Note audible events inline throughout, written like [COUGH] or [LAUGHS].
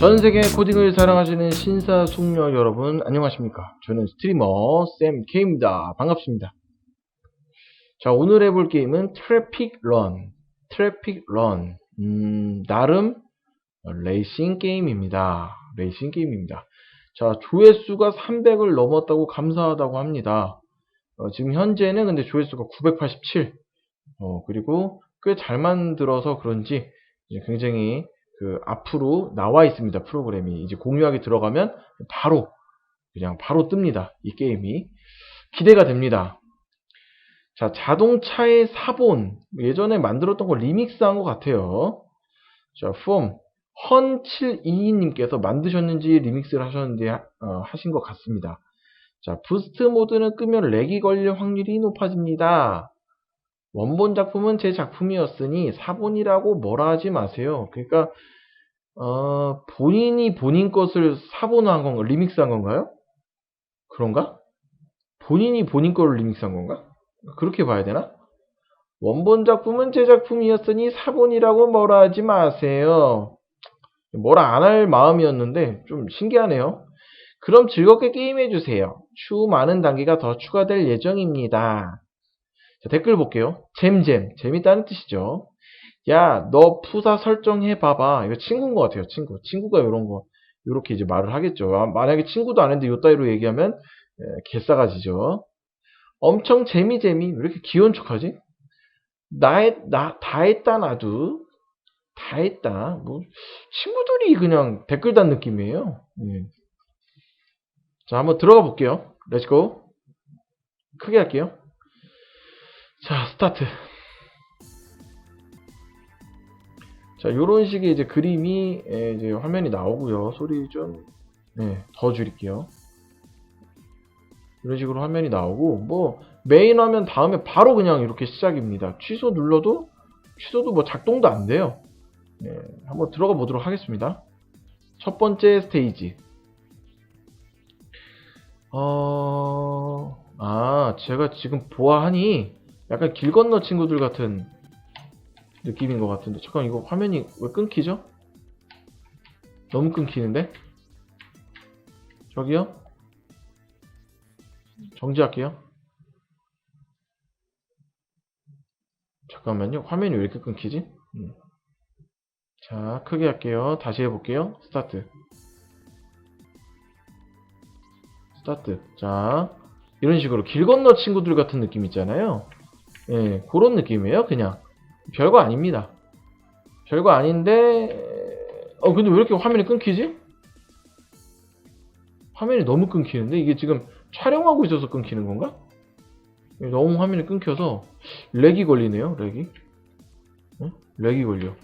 전 세계 코딩을 사랑하시는 신사숙녀 여러분 안녕하십니까? 저는 스트리머 쌤 K입니다. 반갑습니다. 자 오늘 해볼 게임은 트래픽 런 트래픽 런 음, 나름 레이싱 게임입니다. 레이싱 게임입니다. 자 조회수가 300을 넘었다고 감사하다고 합니다. 어, 지금 현재는 근데 조회수가 987 어, 그리고 꽤 잘 만들어서 그런지 굉장히 그 앞으로 나와 있습니다. 프로그램이 이제 공유하기 들어가면 바로 그냥 바로 뜹니다. 이 게임이 기대가 됩니다. 자 자동차의 사본 예전에 만들었던 거 리믹스한 것 같아요. 자 폼 헌722님께서 만드셨는지 리믹스를 하셨는데 어, 하신 것 같습니다. 자 부스트 모드는 끄면 렉이 걸릴 확률이 높아집니다. 원본 작품은 제 작품이었으니 사본이라고 뭐라 하지 마세요. 그러니까 어, 본인이 본인 것을 사본한 건가? 리믹스한 건가요? 그런가? 본인이 본인 거를 리믹스한 건가? 그렇게 봐야 되나? 원본 작품은 제 작품이었으니 사본이라고 뭐라 하지 마세요. 뭐라 안 할 마음이었는데 좀 신기하네요. 그럼 즐겁게 게임해 주세요. 추후 많은 단계가 더 추가될 예정입니다. 자, 댓글 볼게요. 잼잼. 재밌다는 뜻이죠. 야, 너 푸사 설정해 봐봐. 이거 친구인 것 같아요, 친구. 친구가 이런 거, 이렇게 이제 말을 하겠죠. 아, 만약에 친구도 안 했는데 요 따위로 얘기하면, 에, 개싸가지죠. 엄청 재미재미. 왜 이렇게 귀여운 척 하지? 나의, 나, 다 했다, 나도. 다 했다. 뭐, 친구들이 그냥 댓글 단 느낌이에요. 예. 자, 한번 들어가 볼게요. 렛츠고. 크게 할게요. 자, 스타트. 자, 요런 식의 이제 그림이 예, 이제 화면이 나오고요. 소리 좀, 네, 더 줄일게요. 이런 식으로 화면이 나오고, 뭐, 메인 화면 다음에 바로 그냥 이렇게 시작입니다. 취소 눌러도, 취소도 뭐 작동도 안 돼요. 네, 한번 들어가 보도록 하겠습니다. 첫 번째 스테이지. 어, 아, 제가 지금 보아하니, 약간 길 건너 친구들 같은 느낌인 것 같은데 잠깐 이거 화면이 왜 끊기죠? 너무 끊기는데? 저기요? 정지할게요 잠깐만요 화면이 왜 이렇게 끊기지? 음. 자 크게 할게요 다시 해볼게요 스타트 스타트 자 이런 식으로 길 건너 친구들 같은 느낌 있잖아요 예, 그런 느낌이에요 그냥 별거 아닙니다. 별거 아닌데, 어, 근데 왜 이렇게 화면이 끊기지? 화면이 너무 끊기는데? 이게 지금 촬영하고 있어서 끊기는 건가? 너무 화면이 끊겨서 렉이 걸리네요, 렉이. 응? 렉이 걸려.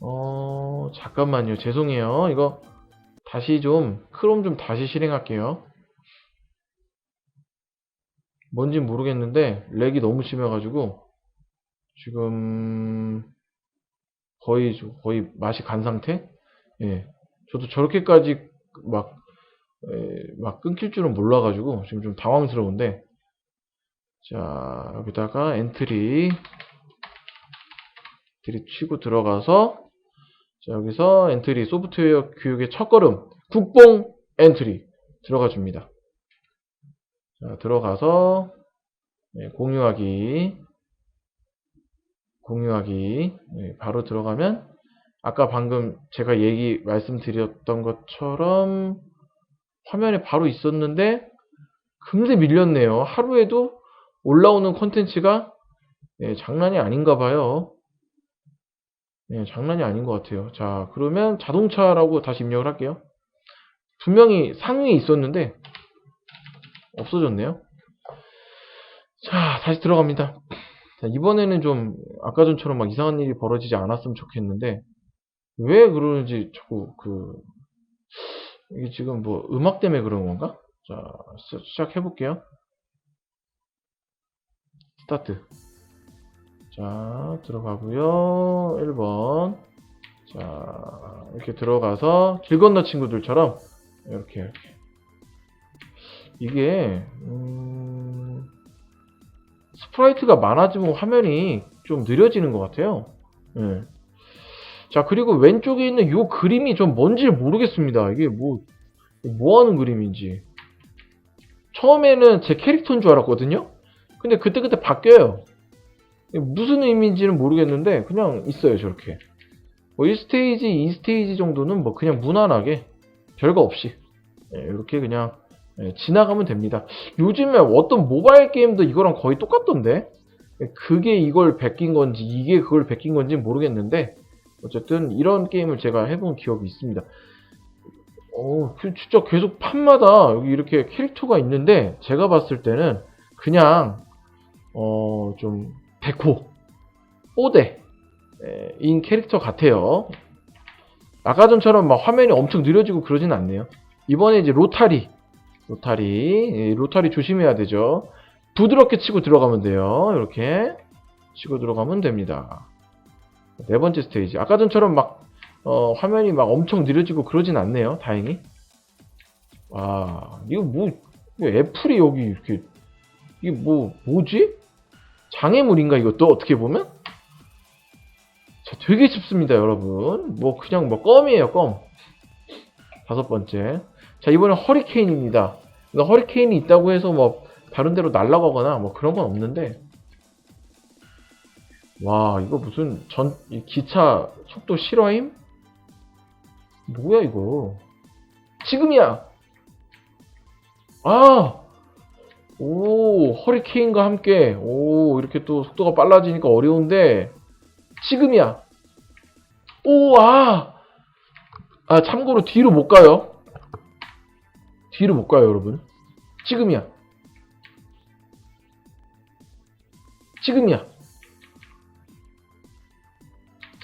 어, 잠깐만요. 죄송해요. 이거 다시 좀, 크롬 좀 다시 실행할게요. 뭔진 모르겠는데, 렉이 너무 심해가지고, 지금 거의 거의 맛이 간 상태? 예. 저도 저렇게까지 막, 에, 막 끊길 줄은 몰라가지고 지금 좀 당황스러운데 자 여기다가 엔트리 엔트리 치고 들어가서 자 여기서 엔트리 소프트웨어 교육의 첫걸음 국뽕 엔트리 들어가 줍니다. 자 들어가서 네, 공유하기 공유하기 네, 바로 들어가면 아까 방금 제가 얘기 말씀드렸던 것처럼 화면에 바로 있었는데 금세 밀렸네요. 하루에도 올라오는 콘텐츠가 네, 장난이 아닌가 봐요. 네, 장난이 아닌 것 같아요. 자, 그러면 자동차라고 다시 입력을 할게요. 분명히 상위에 있었는데 없어졌네요. 자, 다시 들어갑니다. 자, 이번에는 좀 아까 전처럼 막 이상한 일이 벌어지지 않았으면 좋겠는데 왜 그러는지 자꾸 그 이게 지금 뭐 음악 때문에 그런 건가? 자 시작해 볼게요. 스타트. 자 들어가고요. 1번. 자 이렇게 들어가서 길 건너 친구들처럼 이렇게 이렇게 이게 음... 스프라이트가 많아지면 화면이 좀 느려지는 것 같아요. 예. 자, 그리고 왼쪽에 있는 요 그림이 좀 뭔지 모르겠습니다. 이게 뭐, 뭐 하는 그림인지. 처음에는 제 캐릭터인 줄 알았거든요? 근데 그때그때 바뀌어요. 무슨 의미인지는 모르겠는데, 그냥 있어요, 저렇게. 뭐 1스테이지, 2스테이지 정도는 뭐 그냥 무난하게, 별거 없이, 예, 이렇게 그냥, 예, 지나가면 됩니다. 요즘에 어떤 모바일 게임도 이거랑 거의 똑같던데? 그게 이걸 베낀 건지, 이게 그걸 베낀 건지 모르겠는데, 어쨌든 이런 게임을 제가 해본 기억이 있습니다. 어, 그 진짜 계속 판마다 여기 이렇게 캐릭터가 있는데 제가 봤을 때는 그냥 어, 좀 백호, 뽀대인 캐릭터 같아요. 아까 전처럼 막 화면이 엄청 느려지고 그러진 않네요. 이번에 이제 로타리, 로타리, 예, 로타리 조심해야 되죠. 부드럽게 치고 들어가면 돼요. 이렇게 치고 들어가면 됩니다. 네 번째 스테이지. 아까 전처럼 막 어, 화면이 막 엄청 느려지고 그러진 않네요. 다행히. 와, 이거 뭐, 애플이 여기 이렇게, 이게 뭐, 뭐지? 장애물인가, 이것도 어떻게 보면? 자, 되게 쉽습니다, 여러분. 뭐, 그냥 뭐, 껌이에요, 껌. 다섯 번째. 자, 이번엔 허리케인입니다. 그러니까 허리케인이 있다고 해서 뭐, 다른 데로 날아가거나 뭐 그런 건 없는데, 와, 이거 무슨 전, 이 기차 속도 실화임? 뭐야, 이거. 지금이야! 아! 오, 허리케인과 함께, 오, 이렇게 또 속도가 빨라지니까 어려운데, 지금이야! 오, 아! 아, 참고로 뒤로 못 가요. 뒤로 못 가요, 여러분. 지금이야. 지금이야.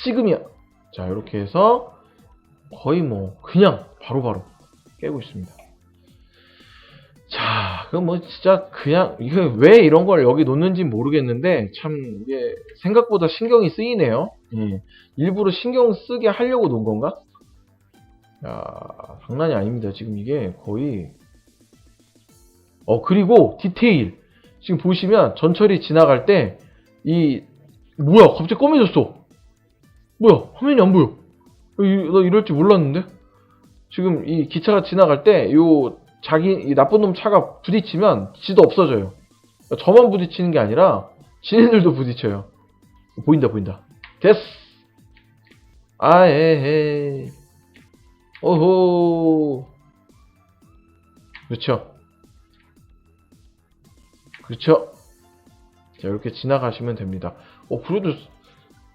지금이야. 자, 이렇게 해서 거의 뭐 그냥 바로 바로 깨고 있습니다. 자, 그럼 뭐 진짜 그냥 이게 왜 이런 걸 여기 놓는지 모르겠는데 참 이게 생각보다 신경이 쓰이네요. 예. 일부러 신경 쓰게 하려고 놓은 건가? 야, 장난이 아닙니다. 지금 이게 거의 어 그리고 디테일 지금 보시면 전철이 지나갈 때 이 뭐야 갑자기 검해졌어. 뭐야 화면이 안 보여. 이- 나 이럴 줄 몰랐는데. 지금 이 기차가 지나갈 때 요 자기 이 나쁜 놈 차가 부딪히면 지도 없어져요. 저만 부딪히는 게 아니라 지네들도 부딪혀요. 보인다 보인다. 됐어. 아에헤. 오호. 그렇죠. 그렇죠. 자 이렇게 지나가시면 됩니다. 어 그래도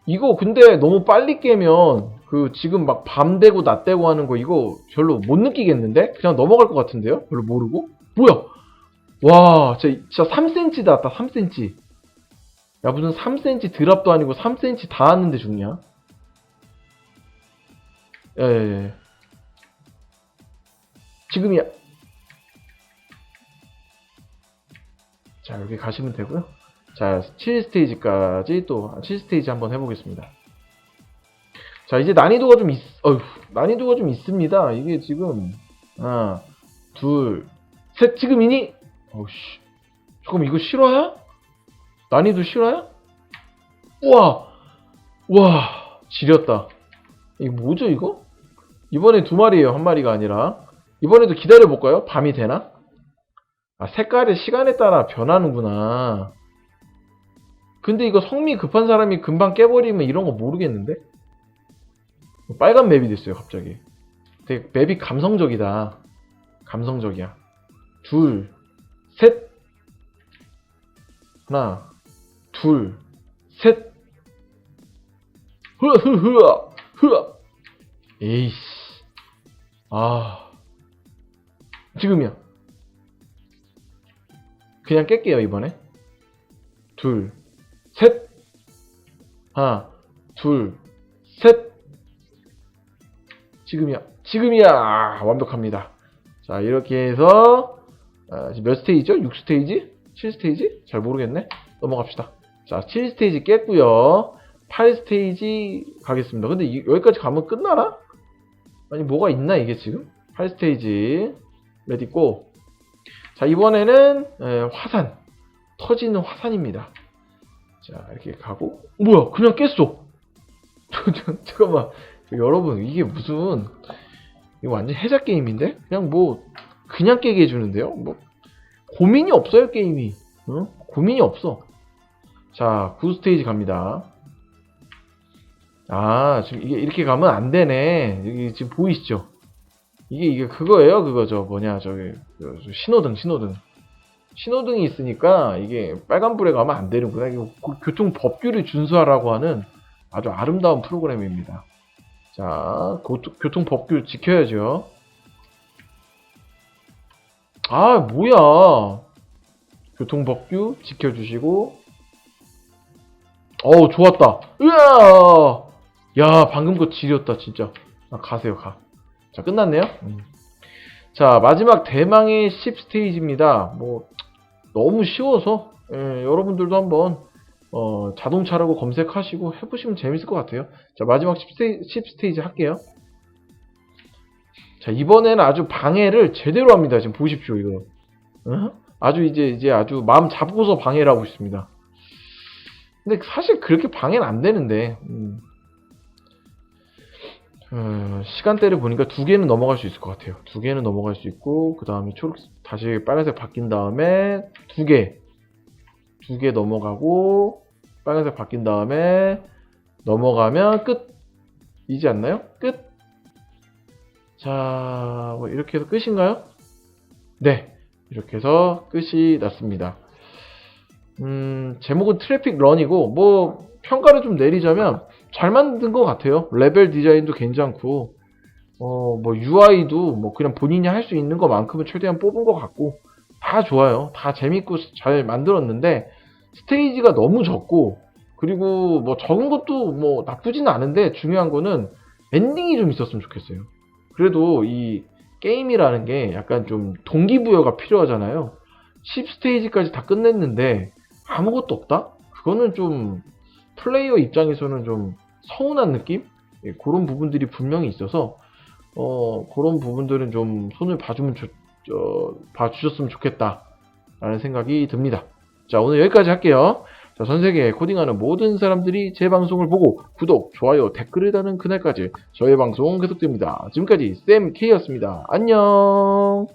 이거 근데 너무 빨리 깨면 그 지금 막 밤 되고 낮 되고 하는 거 이거 별로 못 느끼겠는데? 그냥 넘어갈 것 같은데요? 별로 모르고? 뭐야? 와, 진짜, 진짜 3cm 닿았다, 3cm. 야, 무슨 3cm 드랍도 아니고 3cm 닿았는데 죽냐? 예, 예, 예. 지금이야. 자, 여기 가시면 되고요. 자, 7스테이지까지 또 7스테이지 한번 해보겠습니다. 자, 이제 난이도가 좀 있, 어휴, 난이도가 좀 있습니다. 이게 지금, 하나, 둘, 셋, 지금이니? 어우씨. 잠깐만, 이거 실화야? 난이도 실화야? 우와! 와, 지렸다. 이거 뭐죠, 이거? 이번에 두 마리예요, 한 마리가 아니라. 이번에도 기다려볼까요? 밤이 되나? 아, 색깔이 시간에 따라 변하는구나. 근데 이거 성미 급한 사람이 금방 깨버리면 이런 거 모르겠는데? 빨간 맵이 됐어요, 갑자기. 되게 맵이 감성적이다. 감성적이야. 둘, 셋. 하나, 둘, 셋. 흐아, 흐아. 에이씨. 아. 지금이야. 그냥 깰게요, 이번에. 둘, 셋. 하나, 둘, 셋. 지금이야. 지금이야. 완벽합니다. 자, 이렇게 해서 아, 몇 스테이지죠? 6스테이지? 7스테이지? 잘 모르겠네. 넘어갑시다. 자, 7스테이지 깼고요. 8스테이지 가겠습니다. 근데 이- 여기까지 가면 끝나나? 아니 뭐가 있나 이게 지금? 8스테이지 레디고 자 이번에는 에, 화산 터지는 화산입니다. 자 이렇게 가고 뭐야 그냥 깼어 [LAUGHS] 잠깐만. 저, 여러분, 이게 무슨, 이거 완전 해자 게임인데? 그냥 뭐, 그냥 깨게 해주는데요? 뭐, 고민이 없어요, 게임이. 어? 고민이 없어. 자, 9스테이지 갑니다. 아, 지금 이게 이렇게 가면 안 되네. 여기 지금 보이시죠? 이게, 이게 그거예요, 그거죠. 뭐냐, 저기, 신호등, 신호등. 신호등이 있으니까 이게 빨간불에 가면 안 되는구나. 이거 고- 교통 법규를 준수하라고 하는 아주 아름다운 프로그램입니다. 자, 고- 교통 법규 지켜야죠. 아, 뭐야. 교통 법규 지켜주시고. 어우, 좋았다. 으아! 야, 방금 거 지렸다, 진짜. 아, 가세요, 가. 자, 끝났네요. 음. 자, 마지막 대망의 10스테이지입니다. 뭐, 너무 쉬워서, 예, 여러분들도 한번, 어, 자동차라고 검색하시고 해보시면 재밌을 것 같아요. 자, 마지막 10스테이지, 10스테이지 할게요. 자, 이번에는 아주 방해를 제대로 합니다. 지금 보십시오, 이거. 어? 아주 이제, 이제 아주 마음 잡고서 방해를 하고 있습니다. 근데 사실 그렇게 방해는 안 되는데, 음. 어, 시간대를 보니까 두 개는 넘어갈 수 있을 것 같아요. 두 개는 넘어갈 수 있고, 그 다음에 초록, 다시 빨간색 바뀐 다음에 두 개. 두 개 넘어가고, 빨간색 바뀐 다음에 넘어가면 끝. 이지 않나요? 끝. 자, 뭐 이렇게 해서 끝인가요? 네. 이렇게 해서 끝이 났습니다. 음, 제목은 트래픽 런이고, 뭐, 평가를 좀 내리자면, 잘 만든 것 같아요. 레벨 디자인도 괜찮고, 어, 뭐, UI도 뭐, 그냥 본인이 할 수 있는 것만큼은 최대한 뽑은 것 같고, 다 좋아요. 다 재밌고 잘 만들었는데, 스테이지가 너무 적고, 그리고 뭐, 적은 것도 뭐, 나쁘진 않은데, 중요한 거는 엔딩이 좀 있었으면 좋겠어요. 그래도 이 게임이라는 게 약간 좀 동기부여가 필요하잖아요. 10스테이지까지 다 끝냈는데, 아무것도 없다? 그거는 좀, 플레이어 입장에서는 좀 서운한 느낌? 예, 그런 부분들이 분명히 있어서 어 그런 부분들은 좀 손을 봐주면 좋, 저, 봐주셨으면 좋겠다 라는 생각이 듭니다. 자 오늘 여기까지 할게요. 자, 전 세계에 코딩하는 모든 사람들이 제 방송을 보고 구독, 좋아요, 댓글을 다는 그날까지 저의 방송 계속됩니다. 지금까지 쌤K였습니다. 안녕